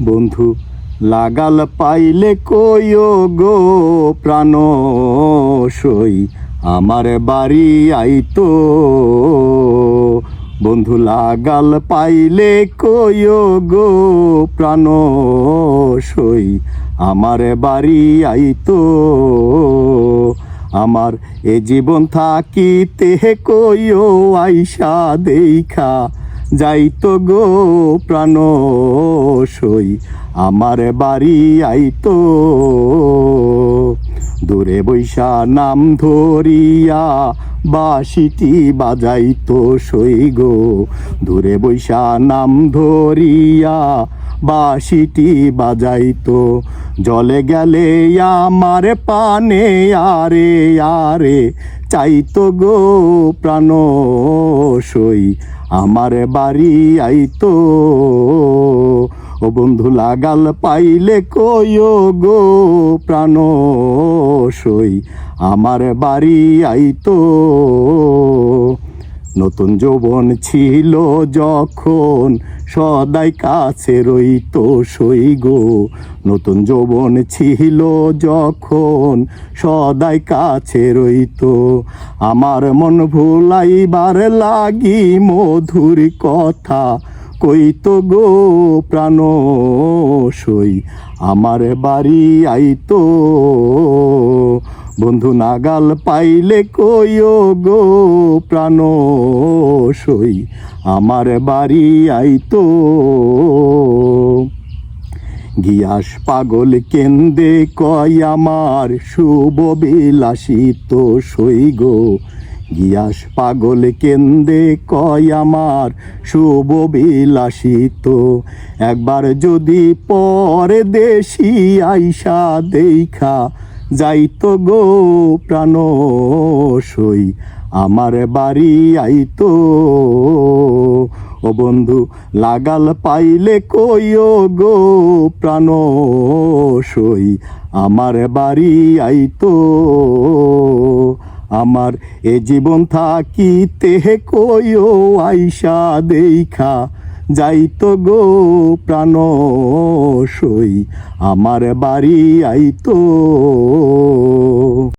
বন্ধু, লাগাল পাইলে কইও গো প্রাণ সই আমার বাড়ি আইতো। বন্ধু, লাগাল পাইলে কইও গো প্রাণ সই আমার বাড়ি আইতো। আমার এ জীবন থাকিতে কইও আইসা দেখা যাইতো গো প্রাণ সই, আমার বাড়ি আইতো দূরে বৈশা নাম ধরিয়া বাসিটি বাজাইতো সই গো। দূরে বৈশা নাম ধরিয়া বাসিটি বাজাইতো জলে গেলে আমার পানে আরে আরে চাইতো গো প্রাণ সই, আমার বাড়ি আইতো ও বন্ধু, লাগাল পাইলে কইও গো প্রাণ সই, আমার বাড়ি আইতো নতুন যৌবন ছিল যখন সদাই কাছে রইতো সই গো। নতুন যৌবন ছিল যখন সদাই কাছে রইতো। আমার মন ভুলাইবার লাগি মধুর কথা কইতো গো প্রাণ সই। আমার বাড়ি আইতো বন্ধু নাগাল পাইলে কইও গো প্রাণ সই, আমার বাড়ি আইতো। গিয়াস পাগল কেন্দে কয় আমার শুভ বিলাসিত সই গো। গিয়াস পাগল কেন্দে কয় আমার শুভ বিলাসিত, একবার যদি পরে দেশি আইসা দেখা যাইতো গো প্রাণ সই, আমার বাড়ি আইতো ও বন্ধু, লাগাল পাইলে কইও গো প্রাণ সই, আমার বাড়ি আইতো আমার এ জীবন থাকিতে কইও আইসা দেখা যাইতো গো প্রাণ সই আমার বাড়ি আইতো